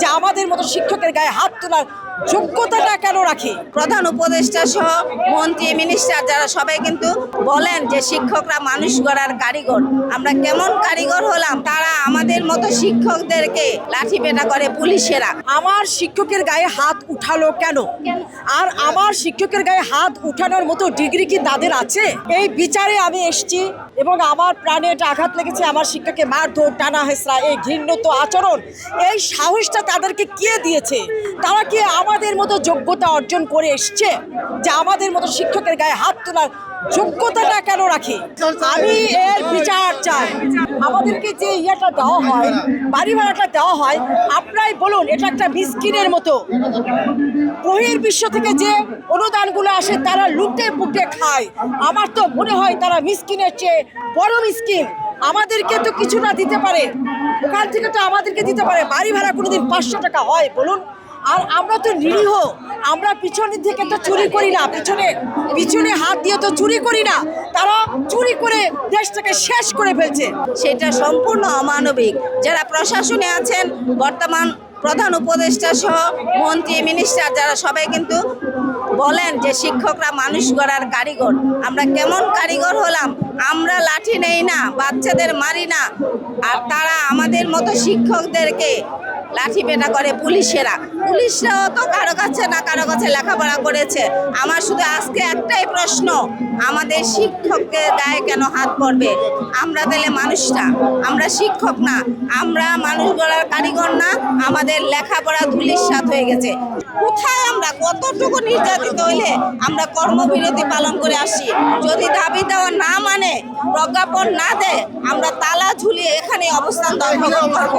যে আমাদের মতো শিক্ষকের গায়ে হাত তোলার যোগ্যতাটা কেন রাখে? প্রধান উপদেষ্টা সহ মন্ত্রী মিনিস্টার যারা সবাই কিন্তু বলেন যে শিক্ষকরা মানুষ গড়ার কারিগর। আমরা কেমন কারিগর হলাম? আমাদের মতো শিক্ষকদেরকে লাঠি পেটা করে পুলিশেরা। আমার শিক্ষকের গায়ে হাত উঠালো কেন? আর আমার শিক্ষকের গায়ে হাত উঠানোর মতো ডিগ্রি কি তাদের আছে? এই বিচারে আমি এসেছি এবং আমার প্রাণে এটা আঘাত লেগেছে। আমার শিক্ষককে মারধর টানা হেসরা এই ঘৃণ্যত আচরণ এই সাহসটা তাদেরকে কে দিয়েছে? তারা কি আমাদের মতো যোগ্যতা অর্জন করে এসছে? যে আমাদের মতো শিক্ষকের গায়ে হাত তোলার যোগ্যতাটা কেন রাখে? আমি এর বিচার চাই। আমাদেরকে যে ইয়েটা দেওয়া হয়, বাড়ি ভাড়াটা দেওয়া হয়। আপনারাই বলুন, এটা একটা মিসকিনের মতো। বহির বিশ্ব থেকে যে অনুদানগুলো আসে, তারা লুটে পুটে খায়। আমার তো মনে হয় তারা মিসকিনের চেয়ে বড় মিসকিন। আমাদেরকে তো কিছু না দিতে পারে। ওখান থেকে তো আমাদেরকে দিতে পারে। বাড়ি ভাড়া কোনোদিন পাঁচশো টাকা হয়, বলুন। আর আমরা তো নিরীহ, আমরা পিছনের দিকে তো চুরি করি না, পিছনে পিছনে হাত দিয়ে তো চুরি করি না, তারা চুরি করে দেশটাকে শেষ করে ফেলছে। সেটা সম্পূর্ণ অমানবিক। যারা প্রশাসনে আছেন, বর্তমান প্রধান উপদেষ্টা সহ মন্ত্রী মিনিস্টার যারা সবাই কিন্তু বলেন যে শিক্ষকরা মানুষ গড়ার কারিগর। আমরা কেমন কারিগর হলাম? আমরা লাঠি নেই না, বাচ্চাদের মারি না। আর তারা আমাদের মতো শিক্ষকদেরকে লাঠি পেটা করে পুলিশেরা। পুলিশরাও তো কারও কাছে না কারও কাছে লেখাপড়া করেছে। আমার শুধু আজকে একটাই প্রশ্ন, আমাদের শিক্ষককে গায়ে কেন হাত পড়বে? আমরা তাহলে মানুষটা, আমরা শিক্ষক না, আমরা মানুষ গড়ার কারিগর না, আমাদের লেখাপড়া ধুলির সাথ হয়ে গেছে। কোথায় আমরা? কতটুকু নির্যাতিত হইলে আমরা কর্মবিরতি পালন করে আসি? যদি দাবি দেওয়া না মানে প্রজ্ঞাপন না দেয়, আমরা তালা ঝুলিয়ে এখানে অবস্থান দখল করব।